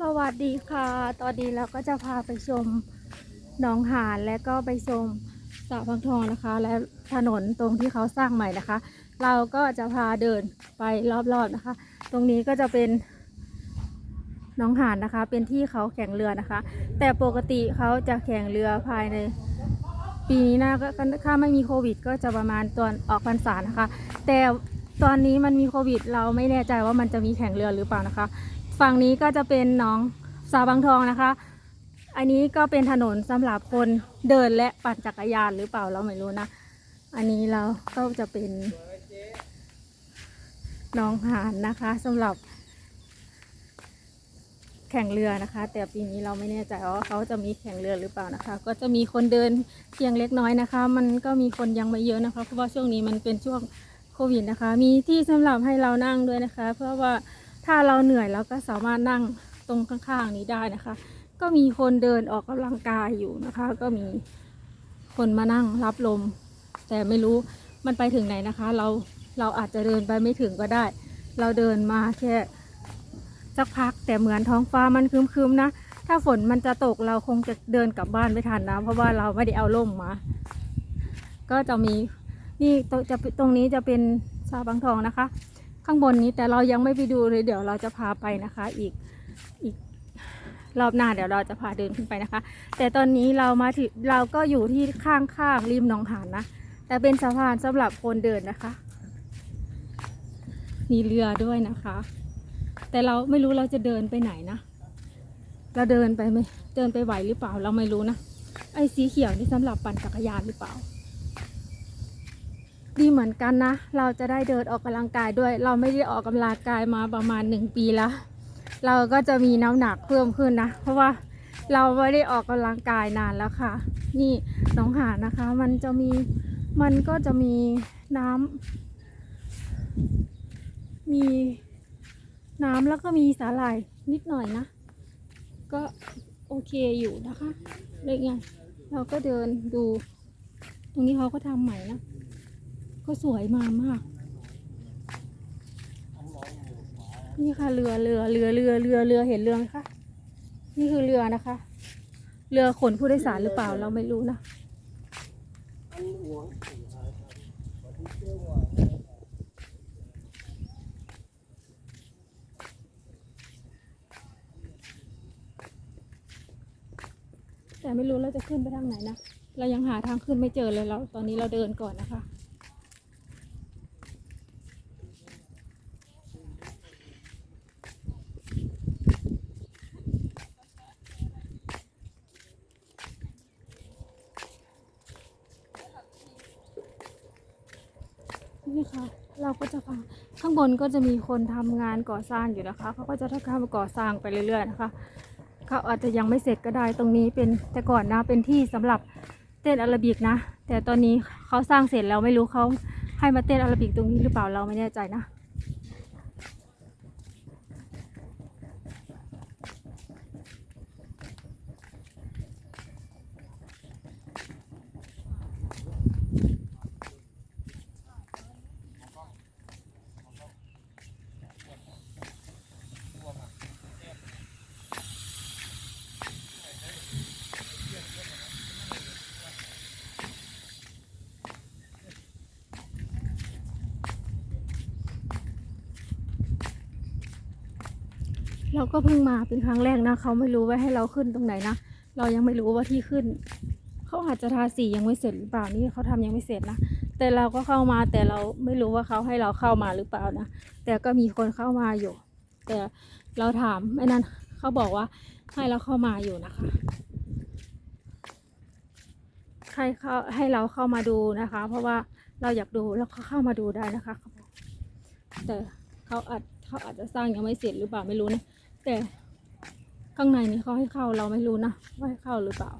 สวัสดีค่ะ ตอนนี้เราก็จะพาไปชมหนองหานและก็ไปชมสระพังทองนะคะ และถนนตรงที่เขาสร้างใหม่นะคะ เราก็จะพาเดินไปรอบๆนะคะ ตรงนี้ก็จะเป็นหนองหานนะคะ เป็นที่เขาแข่งเรือนะคะ แต่ปกติเขาจะแข่งเรือภายใน ปีนี้นะก็ถ้าไม่มีโควิด ก็จะประมาณตอนออกพรรษานะคะ แต่ตอนนี้มันมีโควิด เราไม่แน่ใจว่ามันจะมีแข่งเรือหรือเปล่านะคะ ฝั่งนี้ก็จะเป็นหนองสาบางทองนะคะ อันนี้ก็เป็นถนนสำหรับคนเดินและปั่นจักรยานหรือเปล่าเราไม่รู้นะ อันนี้เราก็จะเป็นหนองหานนะคะสำหรับ แข่งเรือนะคะ แต่ปีนี้เราไม่แน่ใจว่าเขาจะมีแข่งเรือหรือเปล่านะคะ ก็จะมีคนเดินเพียงเล็กน้อยนะคะ มันก็มีคนยังไม่เยอะนะคะ เพราะว่าช่วงนี้มันเป็นช่วงโควิดนะคะ มีที่สำหรับให้เรานั่งด้วยนะคะ เพราะว่า ถ้าเราเหนื่อยเราก็สามารถนั่งตรงข้างๆนี้ได้นะคะ ก็มีคนเดินออกกำลังกายอยู่นะคะ ก็มีคนมานั่งรับลม แต่ไม่รู้มันไปถึงไหนนะคะ เราเราอาจจะเดินไปไม่ถึงก็ได้ เราเดินมาแค่สักพักแต่เหมือนท้องฟ้ามันครึมๆนะ ถ้าฝนมันจะตกเราคงจะเดินกลับบ้านไม่ทันนะ เพราะว่าเราไม่ได้เอาร่มมา ก็จะมีนี่จะตรงนี้จะเป็นชาวบางทองนะคะ ข้างบนนี้แต่เรายังไม่ไปดูเลยเดี๋ยวเราจะพาไปนะคะ อีกอีกรอบหน้าเดี๋ยวเราจะพาเดินขึ้นไปนะคะ แต่ตอนนี้เรามาถึงเราก็อยู่ที่ข้างๆริมหนองหานนะ แต่เป็นสะพานสำหรับคนเดินนะคะ มีเรือด้วยนะคะ แต่เราไม่รู้เราจะเดินไปไหนนะ เราเดินไปไหมเดินไปไหวหรือเปล่าเราไม่รู้นะไอ้สีเขียวนี่สำหรับปั่นจักรยานหรือเปล่า ดีเหมือนกันนะ เราจะได้เดินออกกำลังกายด้วย เราไม่ได้ออกกำลังกายมาประมาณหนึ่งปีแล้ว เราก็จะมีน้ำหนักเพิ่มขึ้นนะ เพราะว่าเราไม่ได้ออกกำลังกายนานแล้วค่ะ นี่หนองหานะคะ มันจะมีมันก็จะมีน้ำมีน้ำแล้วก็มีสาหร่ายนิดหน่อยนะ ก็โอเคอยู่นะคะเลยไงเราก็เดินดู ตรงนี้เขาก็ทำใหม่นะ ก็สวยมามาก นี่ค่ะเรือเรือเรือเรือเรือเรือเห็นเรือไหมคะ นี่คือเรือนะคะ เรือขนผู้โดยสารหรือเปล่าเราไม่รู้นะแต่ไม่รู้เราจะขึ้นไปทางไหนนะ เรายังหาทางขึ้นไม่เจอเลยเราตอนนี้เราเดินก่อนนะคะ คะ เราก็จะพาข้างบนก็จะมีคนทำงานก่อสร้างอยู่นะคะเขาก็จะทำการก่อสร้างไปเรื่อยๆนะคะเขาอาจจะยังไม่เสร็จก็ได้ตรงนี้เป็นแต่ก่อนนะเป็นที่สำหรับเต้นอาราบิกนะ แต่ตอนนี้เขาสร้างเสร็จแล้วไม่รู้เขาให้มาเต้นอาราบิกตรงนี้หรือเปล่าเราไม่แน่ใจนะ ก็เพิ่งมาเป็นครั้งแรกนะเขาไม่รู้ว่าให้เราขึ้นตรงไหนนะเรายังไม่รู้ว่าที่ขึ้นเขาอาจจะทาสียังไม่เสร็จหรือเปล่านี่เขาทำยังไม่เสร็จนะแต่เราก็เข้ามาแต่เราไม่รู้ว่าเขาให้เราเข้ามาหรือเปล่านะแต่ก็มีคนเข้ามาอยู่ แต่เราถามไอ้นั่นเขาบอกว่าให้เราเข้ามาอยู่นะคะ ใครเข้าให้เราเข้ามาดูนะคะ เพราะว่าเราอยากดูแล้วเขาเข้ามาดูได้นะคะแต่เขาอาจเขาอาจจะสร้างยังไม่เสร็จหรือเปล่าไม่รู้นะ แต่ข้างในนี่เขาให้เข้าเราไม่รู้นะว่าให้เข้าหรือเปล่า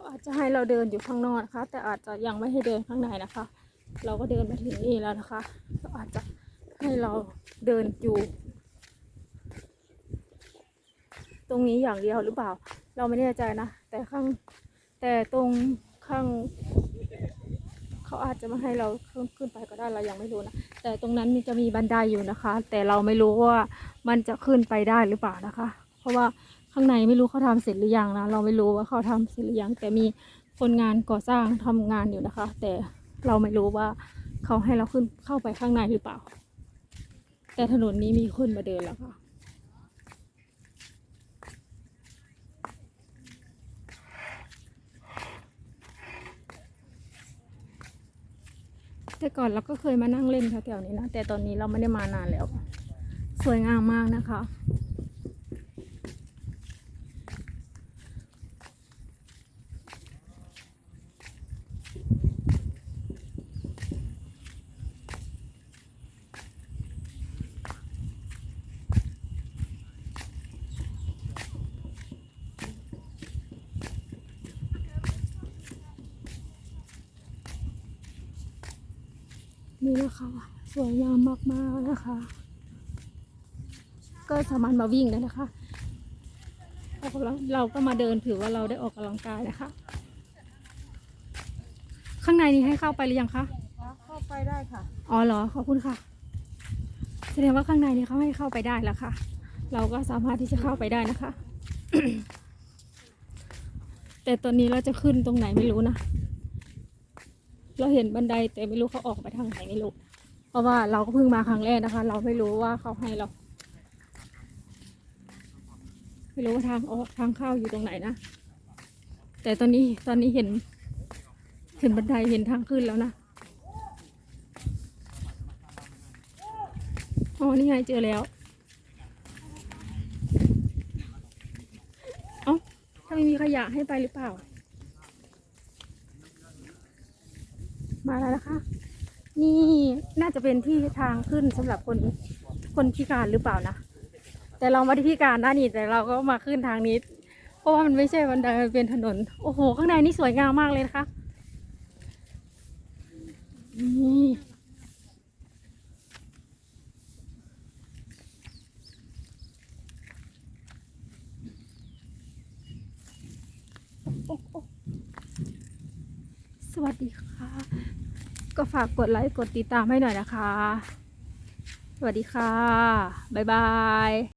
น จะให้เราเดินอยู่ข้างนอกนะคะ แต่อาจจะยังไม่ให้เดินข้างในนะคะ เราก็เดินมาถึงนี่แล้วนะคะก็อาจจะให้เราเดินอยู่ ตรงนี้อย่างเดียวหรือเปล่า เราไม่แน่ใจนะ แต่ข้างแต่ตรงข้างเขาอาจจะมาให้เราขึ้นขึ้นไปก็ได้เรายังไม่รู้นะแต่ตรงนั้นมีจะมีบันไดอยู่นะคะ แต่เราไม่รู้ว่ามันจะขึ้นไปได้หรือเปล่านะคะ เพราะว่า ข้างในไม่รู้เขาทำเสร็จหรือยังนะ เราไม่รู้ว่าเขาทำเสร็จหรือยัง แต่มีคนงานก่อสร้างทำงานอยู่นะคะ แต่เราไม่รู้ว่าเขาให้เราขึ้นเข้าไปข้างในหรือเปล่า แต่ถนนนี้มีคนมาเดินแล้วค่ะแต่ก่อนเราก็เคยมานั่งเล่นแถวๆนี้นะ แต่ตอนนี้เราไม่ได้มานานแล้ว สวยงามมากนะคะ นี่นะคะ สวยงามมากๆนะคะ ก็สามารถมาวิ่งได้นะคะเราก็เราก็มาเดินถือว่าเราได้ออกกำลังกายนะคะ ข้างในนี้ให้เข้าไปหรือยังคะเข้าไปได้ค่ะ อ๋อเหรอขอบคุณค่ะ แสดงว่าข้างในนี้เขาให้เข้าไปได้แล้วค่ะ เราก็สามารถที่จะเข้าไปได้นะคะ แต่ตอนนี้เราจะขึ้นตรงไหนไม่รู้นะ เราเห็นบันไดแต่ไม่รู้เขาออกไปทางไหนไม่รู้ เพราะว่าเราก็เพิ่งมาครั้งแรกนะคะ เราไม่รู้ว่าเขาให้เรา ไม่รู้ว่าทางออกทางเข้าอยู่ตรงไหนนะ แต่ตอนนี้ตอนนี้เห็น เห็นบันไดเห็นทางขึ้นแล้วนะ อ๋อ นี่ไงเจอแล้ว เอ้า ถ้าไม่มีขยะให้ไปหรือเปล่า มาแล้วนะคะ นี่น่าจะเป็นที่ทางขึ้นสำหรับคนคนพิการหรือเปล่านะแต่เราไม่ได้พิการนะนี่แต่เราก็มาขึ้นทางนี้ เพราะว่ามันไม่ใช่บันไดมันเป็นถนน โอ้โห ข้างในนี่สวยงามมากเลยนะคะนี่ วัสดีค่ะ ก็ฝากกดไลค์กดติดตามให้หน่อยนะคะ สวัสดีค่ะ บ๊ายบาย